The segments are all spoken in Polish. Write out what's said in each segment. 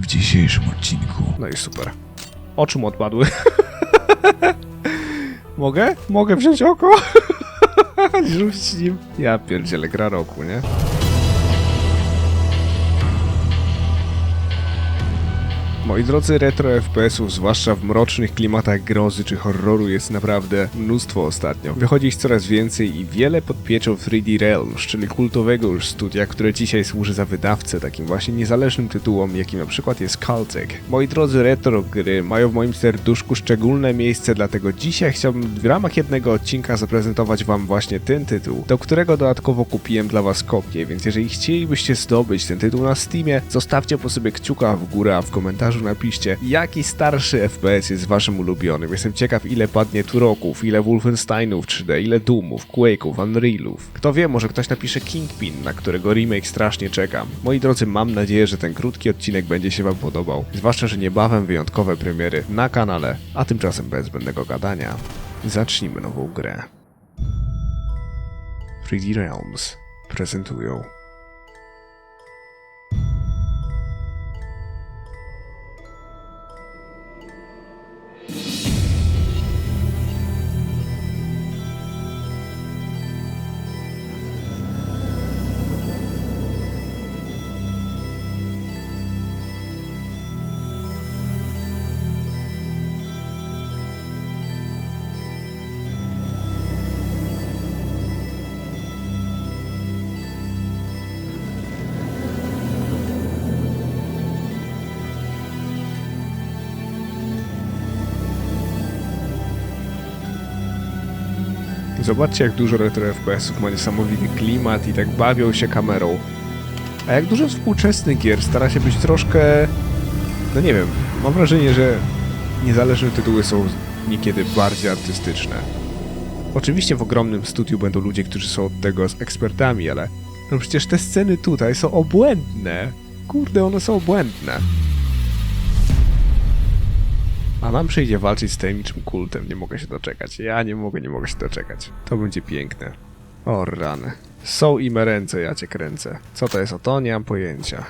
w dzisiejszym odcinku. No i super. Oczy mu odpadły. Mogę? Mogę wziąć oko? Rzucić nim. Ja pierdzielę, gra roku, nie? Moi drodzy, retro FPS-ów, zwłaszcza w mrocznych klimatach grozy czy horroru jest naprawdę mnóstwo ostatnio. Wychodzi ich coraz więcej i wiele pod pieczą 3D Realms, czyli kultowego już studia, które dzisiaj służy za wydawcę takim właśnie niezależnym tytułom, jakim na przykład jest Caltech. Moi drodzy, retro gry mają w moim serduszku szczególne miejsce, dlatego dzisiaj chciałbym w ramach jednego odcinka zaprezentować wam właśnie ten tytuł, do którego dodatkowo kupiłem dla was kopię, więc jeżeli chcielibyście zdobyć ten tytuł na Steamie, zostawcie po sobie kciuka w górę, a w komentarzu napiszcie, jaki starszy FPS jest waszym ulubionym. Jestem ciekaw, ile padnie Turoków, ile Wolfensteinów 3D, ile Doomów, Quake'ów, Unrealów. Kto wie, może ktoś napisze Kingpin, na którego remake strasznie czekam. Moi drodzy, mam nadzieję, że ten krótki odcinek będzie się wam podobał. Zwłaszcza, że niebawem wyjątkowe premiery na kanale, a tymczasem bez zbędnego gadania. Zacznijmy nową grę. 3D Realms prezentują Zobaczcie, jak dużo retro FPS-ów ma niesamowity klimat i tak bawią się kamerą. A jak dużo współczesnych gier stara się być troszkę... No nie wiem, mam wrażenie, że niezależne tytuły są niekiedy bardziej artystyczne. Oczywiście w ogromnym studiu będą ludzie, którzy są od tego ekspertami, ale no przecież te sceny tutaj są obłędne. Kurde, one są obłędne. A nam przyjdzie walczyć z tajemniczym kultem, nie mogę się doczekać. Ja nie mogę, nie mogę się doczekać. To będzie piękne. O rany. Są i me ręce, ja cię kręcę. Co to jest o to? Nie mam pojęcia.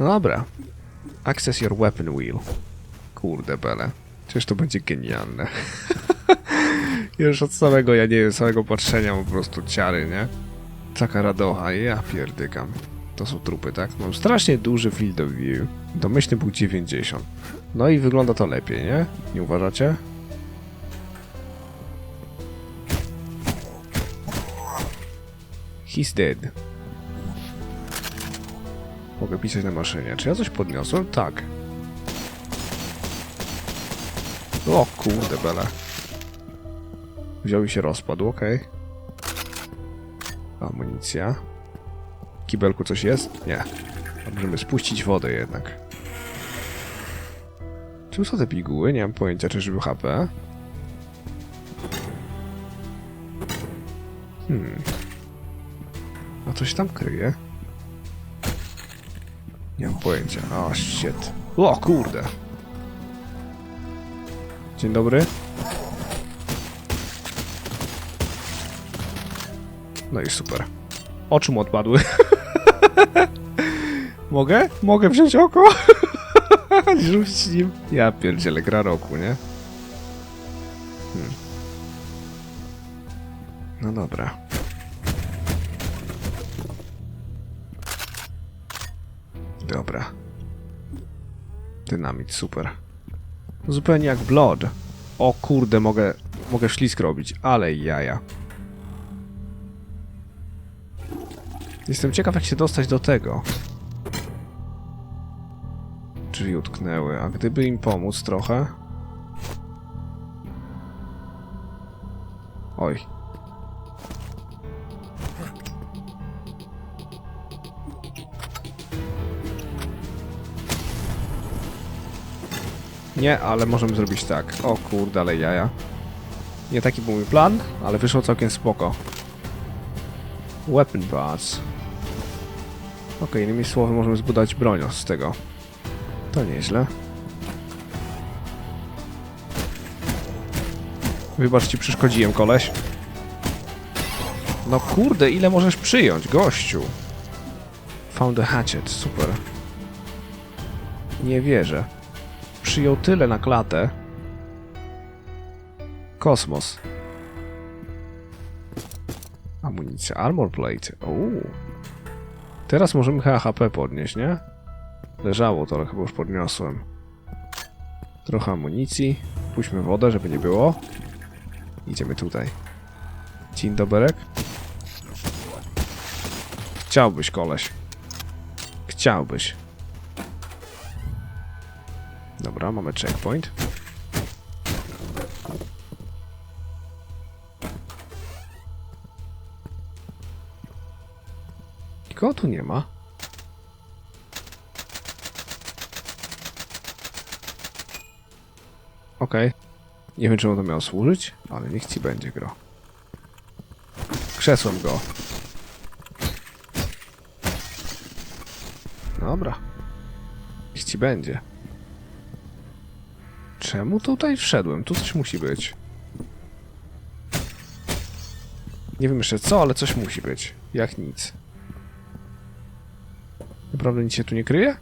No dobra. Access your weapon wheel. Kurde bele. Przecież to będzie genialne. Już od samego, ja nie wiem, samego patrzenia po prostu ciary, nie? Taka radocha, ja pierdykam. To są trupy, tak? Mam strasznie duży field of view. Domyślny był 90. No i wygląda to lepiej, nie? Nie uważacie? He's dead. Mogę pisać na maszynie. Czy ja coś podniosłem? Tak. O kurde bele. Wziął i się rozpadł, okej. Amunicja. W kibelku coś jest? Nie. Możemy spuścić wodę jednak. Czym są te piguły? Nie mam pojęcia, czy żyły HP. Hmm. A coś tam kryje? Nie mam pojęcia. O, shit. O, kurde. Dzień dobry. No i super. Oczy mu odpadły. Mogę? Mogę wziąć oko? Rzucić nim. Ja pierdzielę, gra roku, nie? Hmm. No dobra. Dobra. Dynamit, super. Zupełnie jak Blood. O kurde, mogę, mogę ślisk robić, ale jaja. Jestem ciekaw, jak się dostać do tego. Drzwi utknęły, a gdyby im pomóc trochę... Oj. Nie, ale możemy zrobić tak. O kurde, ale jaja. Nie taki był mój plan, ale wyszło całkiem spoko. Weapon parts. Ok, innymi słowy możemy zbudować broń z tego. To nieźle. Wybacz, ci przeszkodziłem, koleś. No kurde, ile możesz przyjąć, gościu? Found a hatchet, super. Nie wierzę. Przyjął tyle na klatę. Kosmos. Amunicja. Armor plate. Uuu. Teraz możemy HP podnieść, nie? Leżało to, ale chyba już podniosłem. Trochę amunicji. Puśćmy wodę, żeby nie było. Idziemy tutaj. Dzień doberek. Chciałbyś, koleś. Chciałbyś. Dobra, mamy checkpoint. Nikogo tu nie ma. Okej. Nie wiem, czemu to miało służyć, ale niech ci będzie gro. Krzesłem go. Dobra. Niech ci będzie. Czemu tutaj wszedłem? Tu coś musi być. Nie wiem jeszcze co, ale coś musi być. Jak nic. Naprawdę nic się tu nie kryje?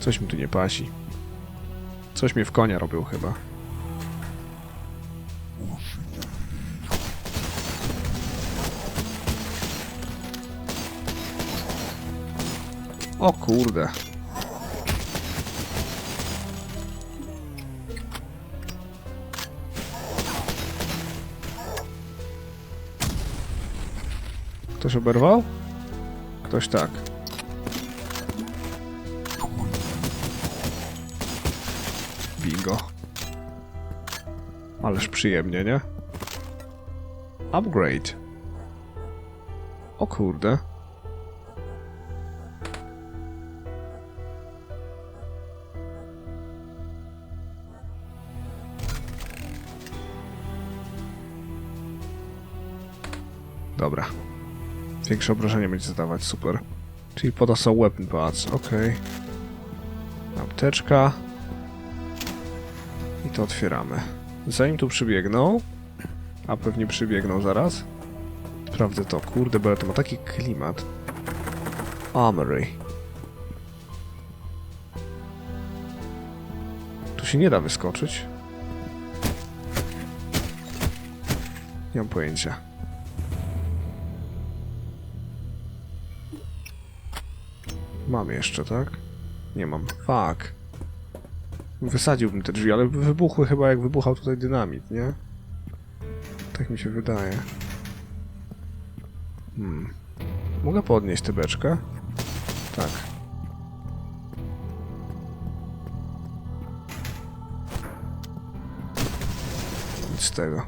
Coś mi tu nie pasi. Coś mnie w konia robił chyba. O kurde. Ktoś oberwał? Ktoś tak. Przyjemnie, nie? Upgrade. O kurde. Dobra. Większe obrażenie będzie zadawać, super. Czyli po to są weapon pads, okej. Apteczka. I to otwieramy. Zanim tu przybiegną, a pewnie przybiegną zaraz, sprawdzę to. Kurde, bo to ma taki klimat. Armory. Tu się nie da wyskoczyć. Nie mam pojęcia. Mam jeszcze, tak? Nie mam. Fuck. Wysadziłbym te drzwi, ale wybuchły chyba jak wybuchał tutaj dynamit, nie? Tak mi się wydaje. Hmm. Mogę podnieść tę beczkę? Tak. Nic z tego.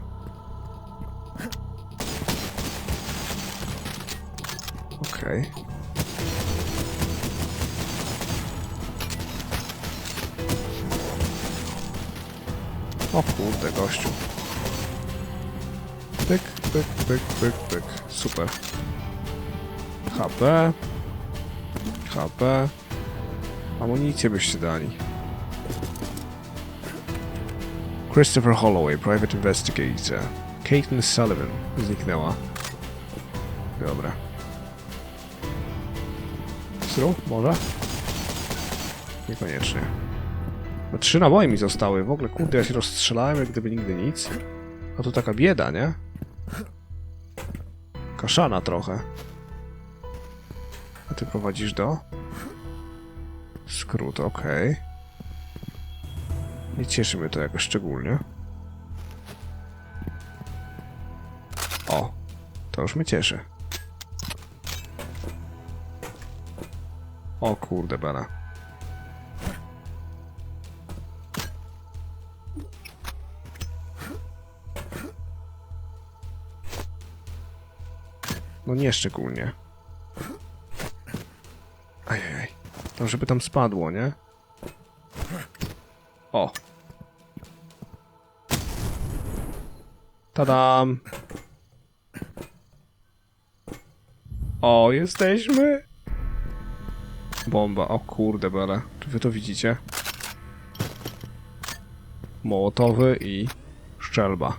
Okej. O kurde, gościu. Pyk, pyk, pyk, pyk, pyk. Super. HP. HP. Amunicję byście dali. Christopher Holloway, Private Investigator. Caitlin Sullivan zniknęła. Dobra. Sru? Może? Niekoniecznie. No trzy naboje mi zostały. W ogóle, kurde, ja się rozstrzelałem, jak gdyby nigdy nic. A tu taka bieda, nie? Kaszana trochę. A ty prowadzisz do? Skrót, okej. Nie cieszy mnie to jakoś szczególnie. O, to już mnie cieszy. O kurde, bana. No nie szczególnie. Ajajaj. Żeby tam spadło, nie? O. Tadam. O, jesteśmy. Bomba. O kurde bele. Czy wy to widzicie? Mołotowy i szczelba.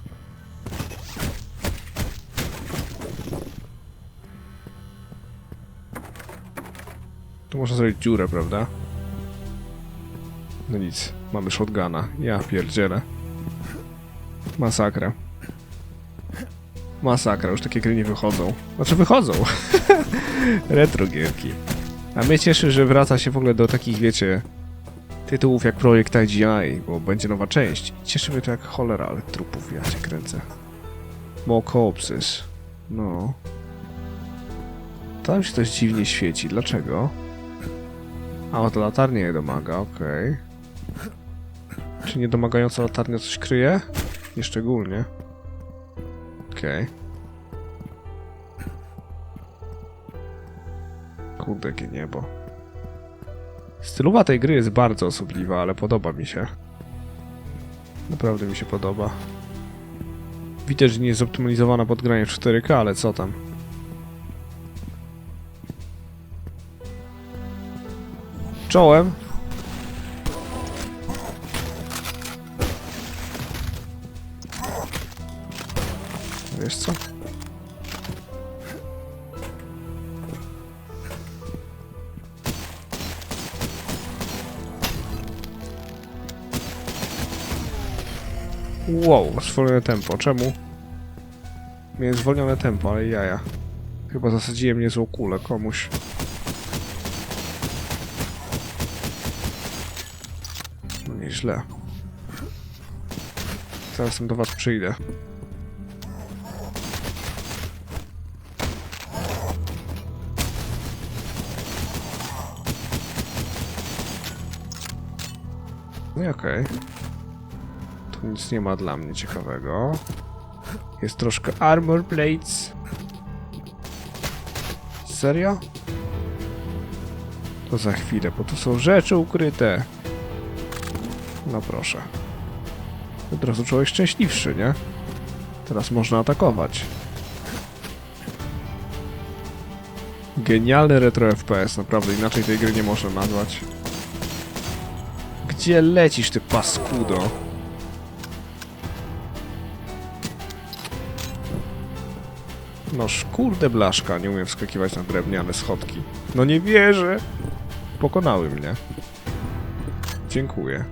Tu można zrobić dziurę, prawda? No nic, mamy shotguna. Ja pierdzielę. Masakra. Masakra, już takie gry nie wychodzą. Znaczy wychodzą. Retro gierki. A mnie cieszy, że wraca się w ogóle do takich, wiecie, tytułów jak Projekt IGI, bo będzie nowa część. Cieszy mnie to jak cholera, ale trupów ja cię kręcę. More corpses. No. Tam się coś dziwnie świeci. Dlaczego? A, o to latarnia nie domaga, okej. Czy niedomagająca latarnia coś kryje? Nieszczególnie. Okej. Kurde, jakie niebo. Stylowa tej gry jest bardzo osobliwa, ale podoba mi się. Naprawdę mi się podoba. Widać, że nie jest zoptymalizowana pod granie w 4K, ale co tam. Czołem. Wiesz co? Wow, zwolnione tempo. Czemu? Miałem zwolnione tempo, ale jaja. Chyba zasadziłem niezłą kulę komuś. Nieźle. Zaraz do was przyjdę. No i okej. Tu nic nie ma dla mnie ciekawego. Jest troszkę armor plates. Serio? To za chwilę, bo tu są rzeczy ukryte. No proszę. Od razu człowiek szczęśliwszy, nie? Teraz można atakować. Genialny retro FPS, naprawdę inaczej tej gry nie można nazwać. Gdzie lecisz, ty paskudo? Noż kurde blaszka, nie umiem wskakiwać na drewniane schodki. No nie wierzę! Pokonały mnie. Dziękuję.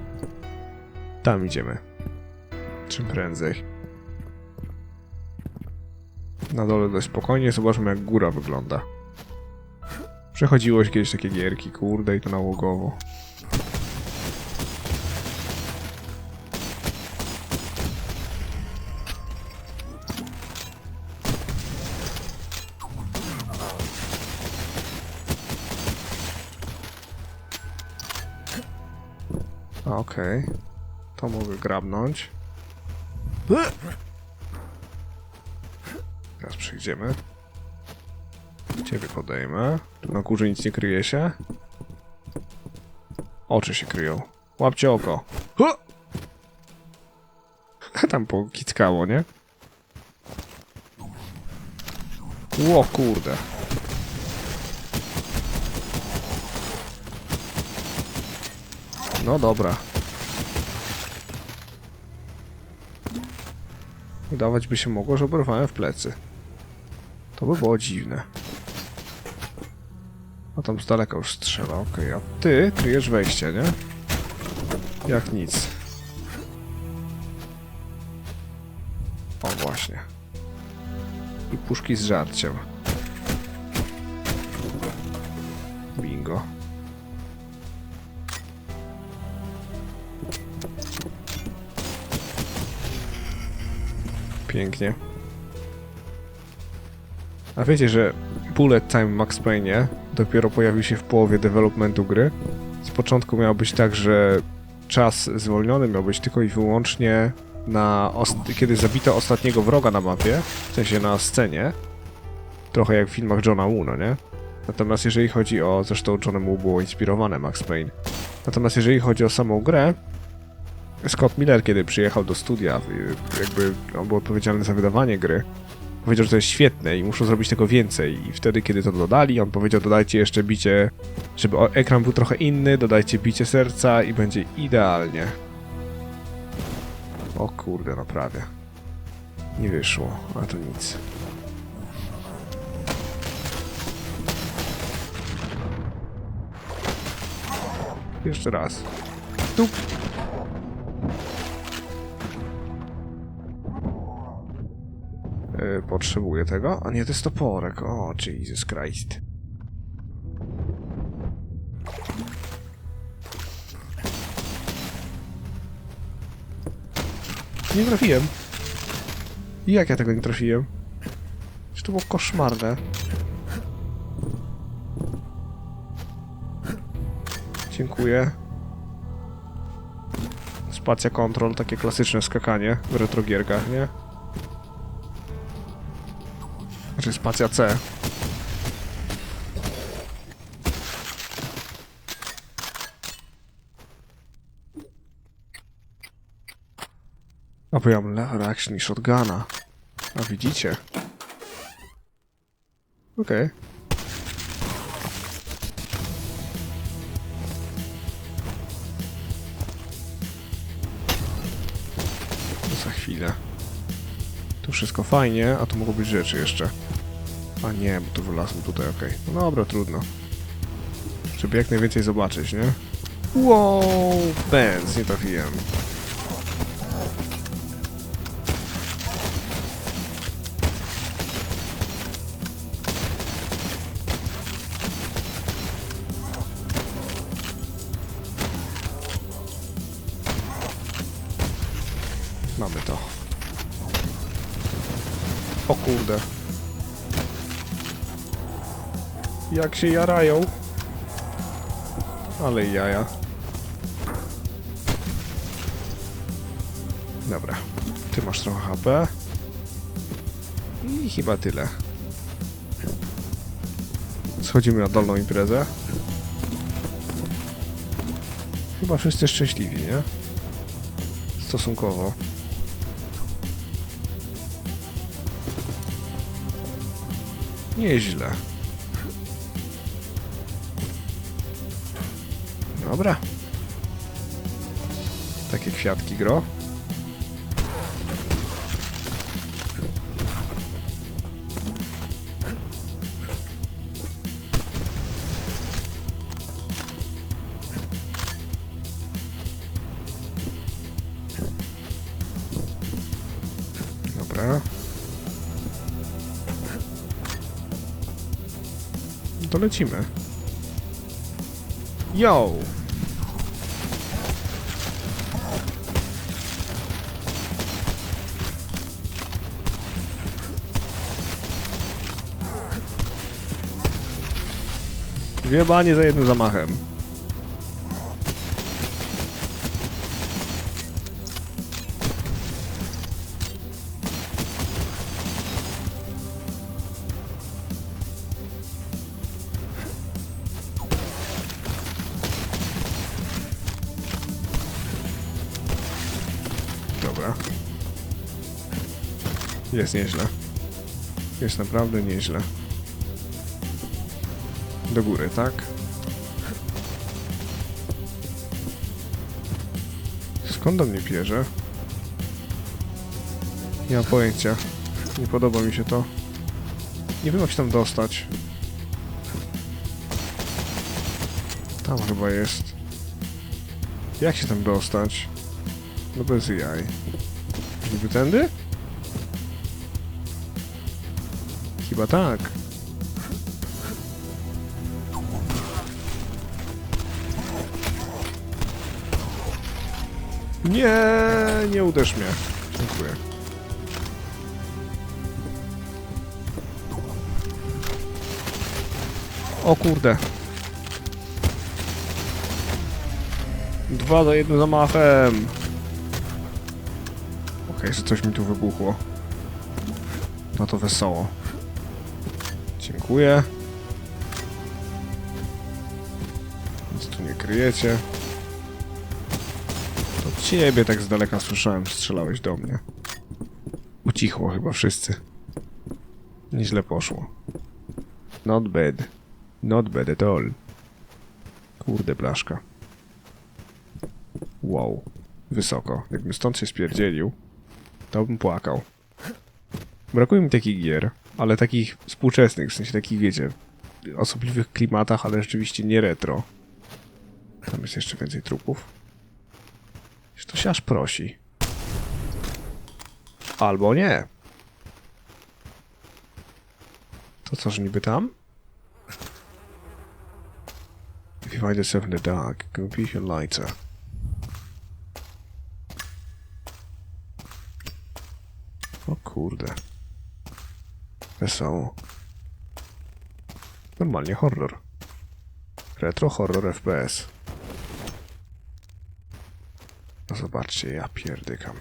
Tam idziemy. Czym prędzej. Na dole dość spokojnie, zobaczmy jak góra wygląda. Przechodziłeś kiedyś takie gierki, kurde, i to nałogowo. Okej. To mogę grabnąć. Teraz przejdziemy. Ciebie podejmę. Tu na górze nic nie kryje się. Oczy się kryją. Łapcie oko. Tam pokickało, nie? Ło kurde. No dobra. Wydawać by się mogło, że oberwałem w plecy. To by było dziwne. A tam z daleka już strzela, okej. A ty kryjesz wejście, nie? Jak nic. O, właśnie. I puszki z żarciem. Pięknie. A wiecie, że Bullet Time Max Payne dopiero pojawił się w połowie developmentu gry? Z początku miał być tak, że czas zwolniony miał być tylko i wyłącznie na kiedy zabito ostatniego wroga na mapie, w sensie na scenie. Trochę jak w filmach Johna Woo, no nie? Natomiast jeżeli chodzi o... Zresztą Johnem Woo było inspirowane Max Payne. Natomiast jeżeli chodzi o samą grę, Scott Miller, kiedy przyjechał do studia, y, jakby on był odpowiedzialny za wydawanie gry, powiedział, że to jest świetne i muszą zrobić tego więcej. I wtedy, kiedy to dodali, on powiedział, dodajcie jeszcze bicie, żeby ekran był trochę inny, dodajcie bicie serca i będzie idealnie. O kurde, no prawie. Nie wyszło, ale to nic. Jeszcze raz. Tu. E, potrzebuję tego. A nie, to jest toporek. O, Jesus Christ. Nie trafiłem. Jak ja tego nie trafiłem? Czy to było koszmarne? Dziękuję. Spacja kontrol, takie klasyczne skakanie w retrogierkach, nie? Znaczy spacja C. A bo ja mam lever action shotguna. A widzicie? Okej. Za wszystko fajnie, a tu mogą być rzeczy jeszcze. A nie, bo tu wylazłem tutaj, okej. No dobra, trudno. Żeby jak najwięcej zobaczyć, nie? Wow, Benz, nie trafiłem. Jak się jarają. Ale jaja. Dobra. Ty masz trochę HP. I chyba tyle. Schodzimy na dolną imprezę. Chyba wszyscy szczęśliwi, nie? Stosunkowo. Nieźle. Dobra. Takie kwiatki gro. Dobra. To lecimy. Yo! Dwie banie za jednym zamachem. Jest nieźle. Jest naprawdę nieźle. Do góry, tak? Skąd on mnie bierze? Nie mam pojęcia. Nie podoba mi się to. Nie wiem jak się tam dostać. Tam chyba jest. Jak się tam dostać? No bez jaj. Niby tędy? Chyba tak. Nie, nie uderz mnie. Dziękuję. O kurde. Dwa za jednym zamachem. Okej, że coś mi tu wybuchło. No to wesoło. Dziękuję. Nic tu nie kryjecie. Ciebie tak z daleka słyszałem, strzelałeś do mnie. Ucichło chyba wszyscy. Nieźle poszło. Not bad. Not bad at all. Kurde blaszka. Wow. Wysoko. Jakbym stąd się spierdzielił, to bym płakał. Brakuje mi takich gier, ale takich współczesnych, w sensie takich, wiecie, osobliwych klimatach, ale rzeczywiście nie retro. Tam jest jeszcze więcej trupów. To się aż prosi. Albo nie. To coż niby tam? If you find yourself in the dark, be your lighter. O kurde. Wesoło. Normalnie horror. Retro horror FPS. No zobaczcie, ja pierdykam.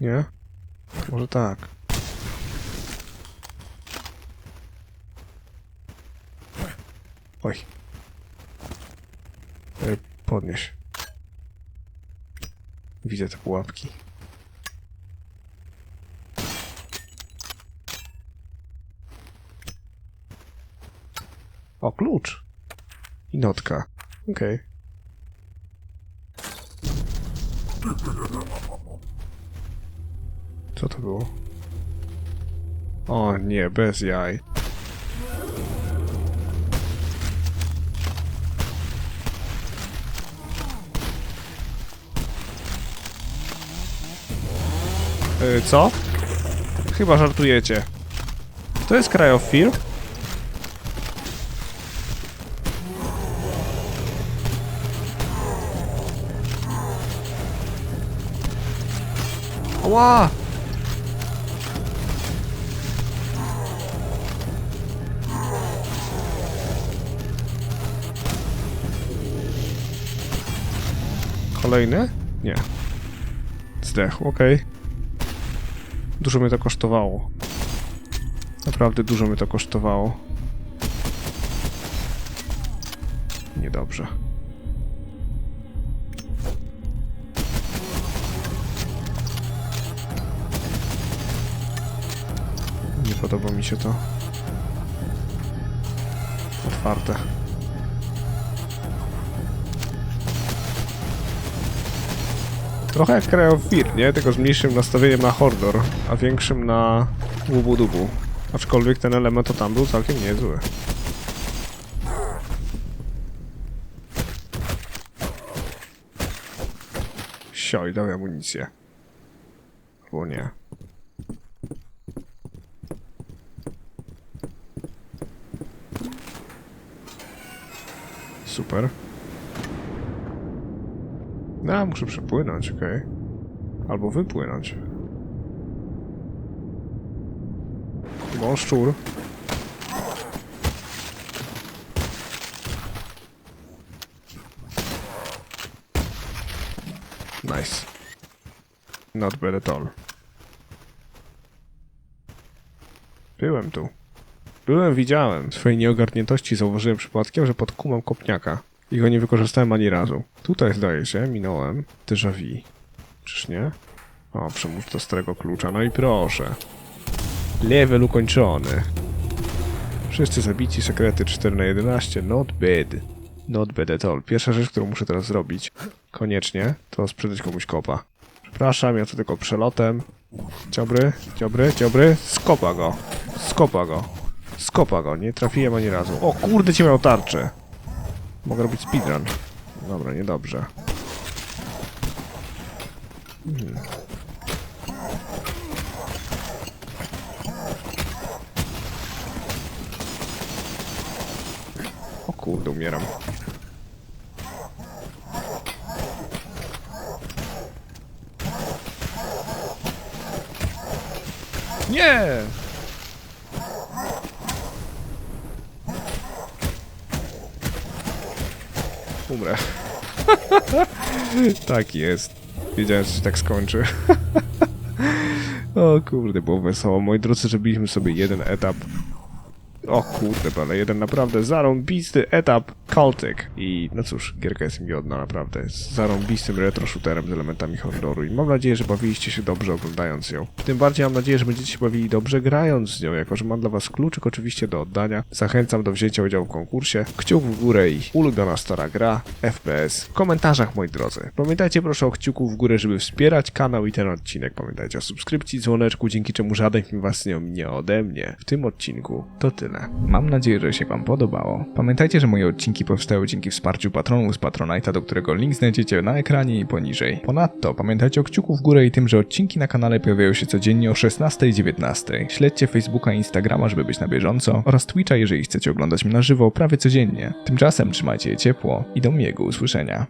Nie? Może tak. Oj. E, Podnieś. Widzę te pułapki. O, klucz. I notka. Okej. Co to było? O nie, bez jaj. Yy, co? Chyba żartujecie. To jest Cryofil? Ła! Kolejny? Nie. Zdechł, okej. Dużo mnie to kosztowało. Naprawdę dużo mnie to kosztowało. Niedobrze. Podoba mi się to. Otwarte. Trochę jak Cryofir, nie? Tylko z mniejszym nastawieniem na horror, a większym na łubu-dubu. Aczkolwiek ten element to tam był całkiem niezły. Sioj, dawaj amunicję. Albo nie. Super. No, muszę przepłynąć, okej. Albo wypłynąć. Bo szczur. Nice. Not bad at all. Byłem tu. Byłem, widziałem. W swojej nieogarniętości zauważyłem przypadkiem, że pod kumam kopniaka. I go nie wykorzystałem ani razu. Tutaj zdaje się, minąłem. Déjà vu. Czyż nie? O, przemóż do starego klucza. No i proszę. Level ukończony. Wszyscy zabici, sekrety 4 na 11. Not bad. Not bad at all. Pierwsza rzecz, którą muszę teraz zrobić, koniecznie, to sprzedać komuś kopa. Przepraszam, ja tu tylko przelotem. Dziobry, dziobry, dziobry. Skopa go. Skopa go. Skopa go. Nie trafiłem ani razu. O kurde, ci miał tarczę. Mogę robić speedrun. Dobra, niedobrze. Hmm. O kurde, umieram. Nie! Umrę. tak jest. Wiedziałem, że się tak skończy. o kurde, było wesoło. Moi drodzy, zrobiliśmy sobie jeden etap. O kurde, ale jeden naprawdę zarąbisty etap Cultic. I no cóż, gierka jest miodna naprawdę. Z zarąbistym retro shooterem z elementami horroru i mam nadzieję, że bawiliście się dobrze oglądając ją. Tym bardziej mam nadzieję, że będziecie się bawili dobrze grając z nią, jako że mam dla was kluczyk oczywiście do oddania. Zachęcam do wzięcia udziału w konkursie. Kciuk w górę i ulubiona stara gra, FPS. W komentarzach, moi drodzy. Pamiętajcie proszę o kciuku w górę, żeby wspierać kanał i ten odcinek. Pamiętajcie o subskrypcji, dzwoneczku, dzięki czemu żaden film was nie ominie ode mnie. W tym odcinku to tyle. Mam nadzieję, że się Wam podobało. Pamiętajcie, że moje odcinki powstały dzięki wsparciu patronów z Patronite'a, do którego link znajdziecie na ekranie i poniżej. Ponadto pamiętajcie o kciuku w górę i tym, że odcinki na kanale pojawiają się codziennie o 16 i 19. Śledźcie Facebooka i Instagrama, żeby być na bieżąco oraz Twitcha, jeżeli chcecie oglądać mnie na żywo prawie codziennie. Tymczasem trzymajcie je ciepło i do miłego usłyszenia.